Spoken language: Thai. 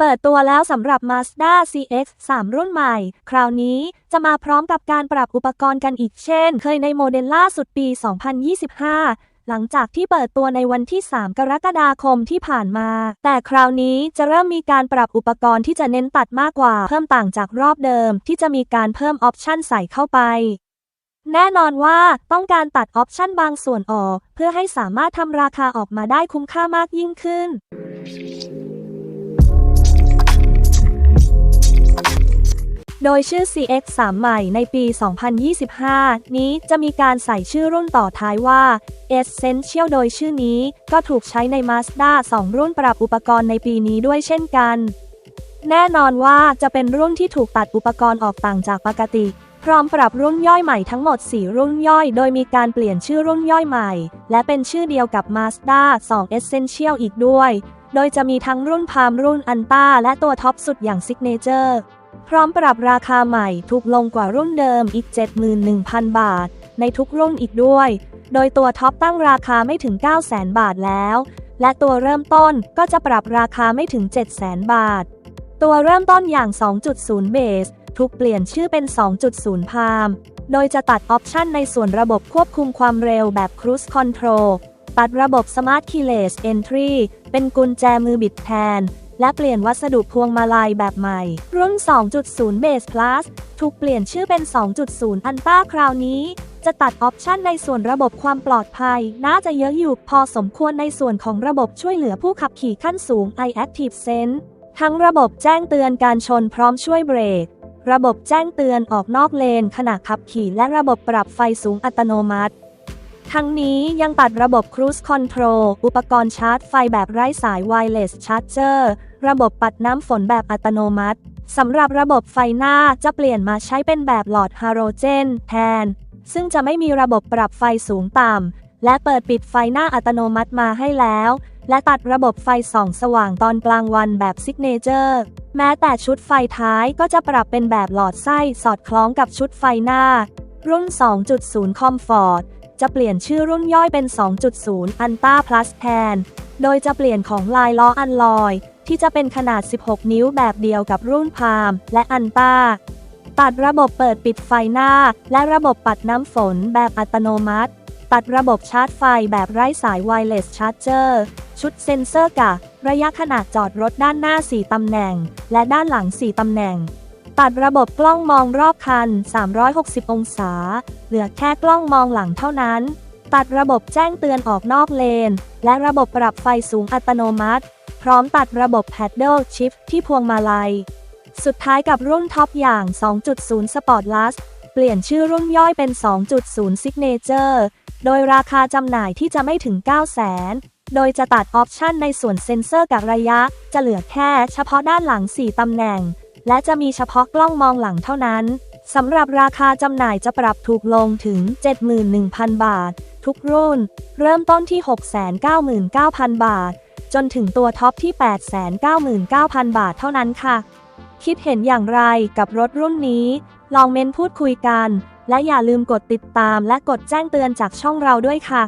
เปิดตัวแล้วสำหรับ Mazda CX-3 รุ่นใหม่ คราวนี้จะมาพร้อมกับการปรับอุปกรณ์กันอีกเช่น เคยในโมเดลล่าสุดปี 2025 หลังจากที่เปิดตัวในวันที่ 3 กรกฎาคมที่ผ่านมา แต่คราวนี้จะเริ่มมีการปรับอุปกรณ์ที่จะเน้นตัดมากกว่า เพิ่มต่างจากรอบเดิม ที่จะมีการเพิ่มออปชันใส่เข้าไปแน่นอนว่าต้องการตัดออปชันบางส่วนออก เพื่อให้สามารถทำราคาออกมาได้คุ้มค่ามากยิ่งขึ้น โดยชื่อ CX3 ใหม่ในปี 2025 นี้จะมีการใส่ชื่อรุ่นต่อท้ายว่า Essential โดยชื่อนี้ก็ถูกใช้ใน Mazda 2 รุ่นปรับอุปกรณ์ในปีนี้ด้วยเช่นกัน แน่นอนว่าจะเป็นรุ่นที่ถูกตัดอุปกรณ์ออกต่างจากปกติ พร้อมปรับรุ่นย่อยใหม่ทั้งหมด 4 รุ่นย่อย โดยมีการเปลี่ยนชื่อรุ่นย่อยใหม่ และเป็นชื่อเดียวกับ Mazda 2 Essential อีกด้วย โดยจะมีทั้งรุ่นพามรุ่นอันต้าและตัวท็อปสุดอย่าง Signature พร้อมปรับราคาใหม่ถูกลงกว่ารุ่นเดิมอีก 71,000 บาท ในทุกรุ่นอีกด้วย โดยตัวท็อปตั้งราคาไม่ถึง 900,000 บาทแล้ว และตัวเริ่มต้นก็จะปรับราคาไม่ถึง 700,000 บาท ตัวเริ่มต้นอย่าง 2.0 เบสถูกเปลี่ยนชื่อเป็น 2.0 พาม โดยจะตัดออปชันในส่วนระบบควบคุมความเร็วแบบ Cruise Control ตัดระบบ Smart Keyless Entry เป็นกุญแจมือบิดแทน และเปลี่ยนวัสดุพวงมาลัยแบบใหม่ รุ่น 2.0 Base Plus ถูกเปลี่ยนชื่อเป็น 2.0 Ultra คราวนี้ จะตัดออปชันในส่วนระบบความปลอดภัย น่าจะเยอะอยู่พอสมควรในส่วนของระบบช่วยเหลือผู้ขับขี่ขั้นสูง iActive Sense ทั้งระบบแจ้งเตือนการชนพร้อมช่วยเบรก ระบบแจ้งเตือนออกนอกเลนขณะขับขี่และระบบปรับไฟสูงอัตโนมัติ ทั้งนี้ยังตัดระบบ Cruise Control อุปกรณ์ชาร์จไฟแบบไร้สาย Wireless Charger ระบบปัดน้ำฝนแบบอัตโนมัติ สำหรับระบบไฟหน้าจะเปลี่ยนมาใช้เป็นแบบหลอดฮาโลเจนแทน ซึ่งจะไม่มีระบบปรับไฟสูงต่ำ และเปิดปิดไฟหน้าอัตโนมัติมาให้แล้ว และตัดระบบไฟส่องสว่างตอนกลางวันแบบซิกเนเจอร์ แม้แต่ชุดไฟท้ายก็จะปรับเป็นแบบหลอดไส้สอดคล้องกับชุดไฟหน้า รุ่น 2.0 Comfort จะเปลี่ยนชื่อรุ่นย่อยเป็น 2.0 Anta Plus แทน โดยจะเปลี่ยนของลายล้ออันลอย ที่จะเป็นขนาด 16 นิ้วแบบเดียวกับรุ่นพามและอันต้า ตัดระบบเปิดปิดไฟหน้า และระบบปัดน้ำฝนแบบอัตโนมัติ ตัดระบบชาร์จไฟแบบไร้สาย Wireless Charger ชุดเซ็นเซอร์กะ ระยะขนาดจอดรถด้านหน้า 4 ตำแหน่ง และด้านหลัง 4 ตำแหน่ง ตัดระบบกล้องมองรอบคัน 360 องศา เหลือแค่กล้องมองหลังเท่านั้น ตัดระบบแจ้งเตือนออกนอกเลน และระบบปรับไฟสูงอัตโนมัติ พร้อมตัดระบบ Paddle Shift ที่พวงมาลัย สุดท้ายกับรุ่นท็อปอย่าง 2.0 Sportlus เปลี่ยนชื่อรุ่นย่อยเป็น 2.0 Signature โดยราคาจำหน่ายที่จะไม่ถึง 900,000 โดยจะตัดออปชันในส่วนเซ็นเซอร์กับระยะ จะเหลือแค่เฉพาะด้านหลัง 4 ตำแหน่ง และจะมีเฉพาะกล้องมองหลังเท่านั้น สำหรับราคาจำหน่ายจะปรับถูกลงถึง 71,000 บาท ทุกรุ่น เริ่มต้นที่ 699,000 บาท จนถึงตัวท็อปที่ 899,000 บาทเท่านั้นค่ะ คิดเห็นอย่างไรกับรถรุ่นนี้ ลองเม้นพูดคุยกัน และอย่าลืมกดติดตามและกดแจ้งเตือนจากช่องเราด้วยค่ะ